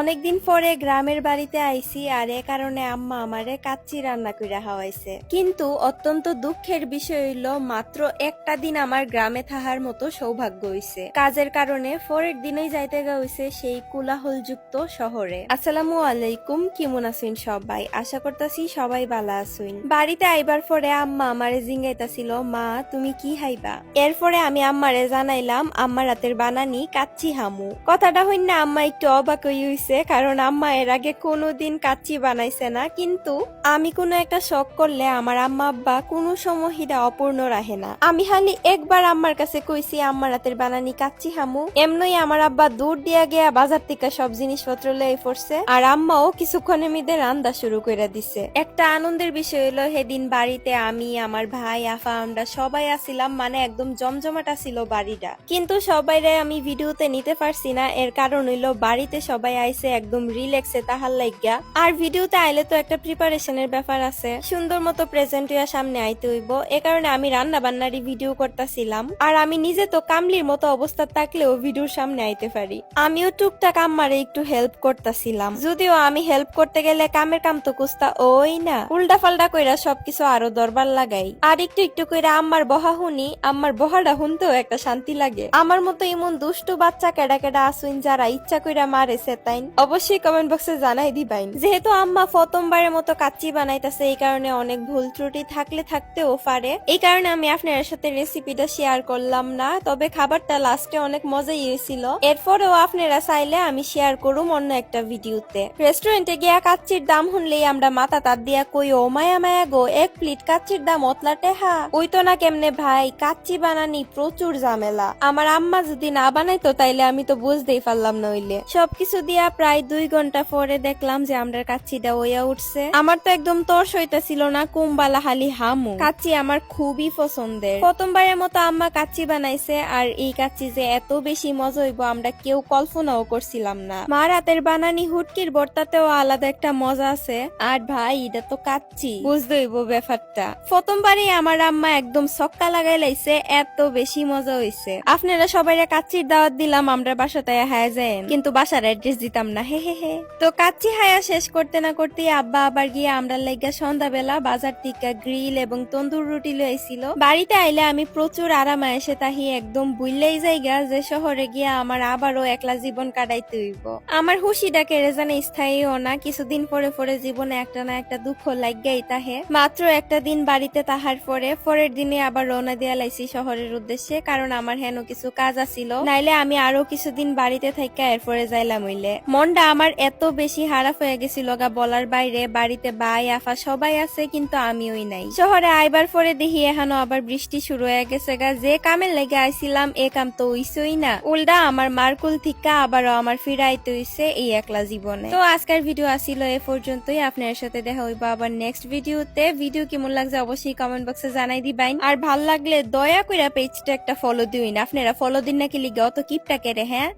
অনেকদিন পরে গ্রামের বাড়িতে আইছি আর এ কারণে আম্মা আমারে কাচ্চি রান্না কইরা খাওয়াইছে। কিন্তু অত্যন্ত দুঃখের বিষয় হইল, মাত্র একটা দিন আমার গ্রামে থাকার মতো সৌভাগ্য হইছে। কাজের কারণে পরের দিনই যাইতে হইছে সেই কোলাহলযুক্ত শহরে। আসসালামু আলাইকুম, কেমন আছেন সবাই? আশা করতাছি সবাই ভালো আছেন। বাড়িতে আইবার পরে আম্মা আমারে জিঙ্গাইতাছিল, মা, তুমি কি হাইবা এরপরে আমি আম্মারে জানাইলাম, আম্মা রাতের বানানি কাচ্চি হামু। কথাটা হইন না, আম্মা একটু অবাক হই হইছে কারণ আম্মা এর আগে কোনোদিন কাচ্চি বানাইছে না, কিন্তু আমি কোনো একটা শখ করলে আমার আম্মা আব্বা কোনো সময় হিটা অপূর্ণ রাখে না। আমি খালি একবার আম্মার কাছে কইছি, আম্মা রাতের বানানি কাচ্চি হামু এমনই আমার আব্বা দূর দিয়া গিয়া বাজার থেকে সব জিনিসপত্র লয়ে পড়ছে, আর আম্মাও কিছুক্ষণের মধ্যে রান্না শুরু করে দিছে। একটা আনন্দের বিষয় হলো সেদিন বাড়িতে আমি, আমার ভাই, আফা, আমরা সবাই আসিলাম মানে একদম জমজমাট ছিল বাড়িটা। কিন্তু সবাইরে আমি ভিডিওতে নিতে পারছি না, এর কারণ হইল বাড়িতে সবাই আইছে একদম রিল্যাক্সে তাহার লাগিয়া আর ভিডিওতে আইলে তো একটা প্রিপারেশনের ব্যাপার আছে। সুন্দর মতো প্রেজেন্ট হইয়া সামনে আইতে হইব। এ কারণে আমি রান্না বান্নারই ভিডিও করতেছিলাম। আর আমি নিজে তো কামলির মতো অবস্থা থাকলেও ভিডিওর সামনে আইতে পারি। আমিও টুকটাক আম্মারে একটু হেল্প করতেছিলাম। যদিও আমি হেল্প করতে গেলে কামের কাম তো কুস্তা ওই না। উল্টা পাল্টা কইরা সবকিছু আরও দরবার লাগাই। আর একটু একটু কইরা আম্মার বহা শুনি, আম্মার বহাটা শুনতেও একটা শান্তি লাগে। আমার মতো এমন দুষ্টু বাচ্চা কেডা কেডা আসুন যারা ইচ্ছা কইরা মারে সেতাইন অবশ্যই কমেন্ট বক্সে জানাই দিবাইন যেহেতু আম্মা প্রথমবারের মতো কাচ্চি বানাইতেছে, এই কারণে অনেক ভুল ত্রুটি থাকলে থাকতেও পারে। এই কারণে আমি আপনার সাথে রেসিপিটা শেয়ার করলাম না, তবে খাবারটা লাস্টে অনেক মজাই হয়েছিল। এরপরেও আপনারা চাইলে আমি শেয়ার করুম অন্য একটা ভিডিওতে রেস্টুরেন্টে গিয়া কাচ্চির দাম শুনলেই আমরা মাথা তার দিয়া কই, ও মায়া মায়া গো, এক প্লেট কাচ্চির দাম অতলা টেহা? ওই তো না কেমনে ভাই, কাচ্চি বানানি প্রচুর ঝামেলা। আমার আম্মা যদি না বানাইতো তাইলে আমি তো বুঝতেই পারলাম নইলে। সবকিছু দিয়া প্রায় দুই ঘণ্টা পরে দেখলাম যে আমরা কাচ্চিটা ওয়া উঠছে। আমার তো একদম তর্স হইতাছিল না, কুম্বালা হালি হামু। কাচ্চি আমার খুবই পছন্দের। প্রথমবারের মতো আম্মা কাচ্চি বানাইছে, আর এই কাচ্চি যে এত বেশি মজা হইব, আমরা কেউ কল্পনাও করছিলাম না। মা রাতের বানানি হুটকির বর্তাতেও আলাদা একটা মজা আছে। আর ভাই, এটা তো কাচ্চি। বুঝতে হইব ব্যাপারটা। প্রথমবারই আমার আম্মা একদম সক্কা লাগাই লাইছে, এত বেশি মজা হইছে। আপনারা সবাই কাচ্চির দাওয়াত দিলাম, আমরা বাসাতে হায়া যায় কিন্তু বাসার অ্যাড্রেস দিতাম না, হে হে হে। তো কাচ্চি হায়া শেষ করতে না করতে আব্বা আবার গিয়ে আমরা লাইগা সন্ধ্যাবেলা বাজার থেকে গ্রিল এবং তন্দুর রুটি লইছিল বাড়িতে আইলে আমি প্রচুর আরামে এসে তাহি একদম বুইলেই যাইগা যে শহরে গিয়া আমার আবারও একলা জীবন কাটাইতে হইব। আমার হুশিটা কেড়ে জানে স্থায়ীও না, কিছুদিন পরে পরে জীবনে একটা না একটা দুঃখ লাগাই তাহে। মাত্র একটা দিন বাড়িতে তাহার পরে, পরের দিনে আবার রওনা দিয়া লাইছি শহরের উদ্দেশ্যে, কারণ আমার হেন কিছু কাজ আছিল। নাইলে আমি আরও কিছুদিন বাড়িতে থাকা এরপরে যাইলাম হইলে। মনটা আমার এত বেশি হারাপ হয়ে গেছিল গা, বলার বাইরে, বাড়িতে বাই আফা সবাই আছে, কিন্তু আমিওই নাই। শহরে আইবার পরে দেখি এখানো আবার বৃষ্টি শুরু হয়ে গেছে গা, যে কামে লেগে আইছিলাম, এ কাম তো হইছই না। উল্টা আমার মারকুল থিকা আবারও আমার ফিরাইতে হইছে এই একলা জীবনে। তো আজকের ভিডিও আসিল এ পর্যন্তই, আপনার সাথে দেখা হইব আবার নেক্সট ভিডিওতে। ভিডিও কেমন লাগছে অবশ্যই কমেন্ট বক্সে জানাই দিবাইন আর ভালো লাগলে দয়া কইরা পেজটা একটা ফলো দিউন আপনারা ফলো দিন নাকি লিগে অত কিপটা কেড়ে হ্যাঁ?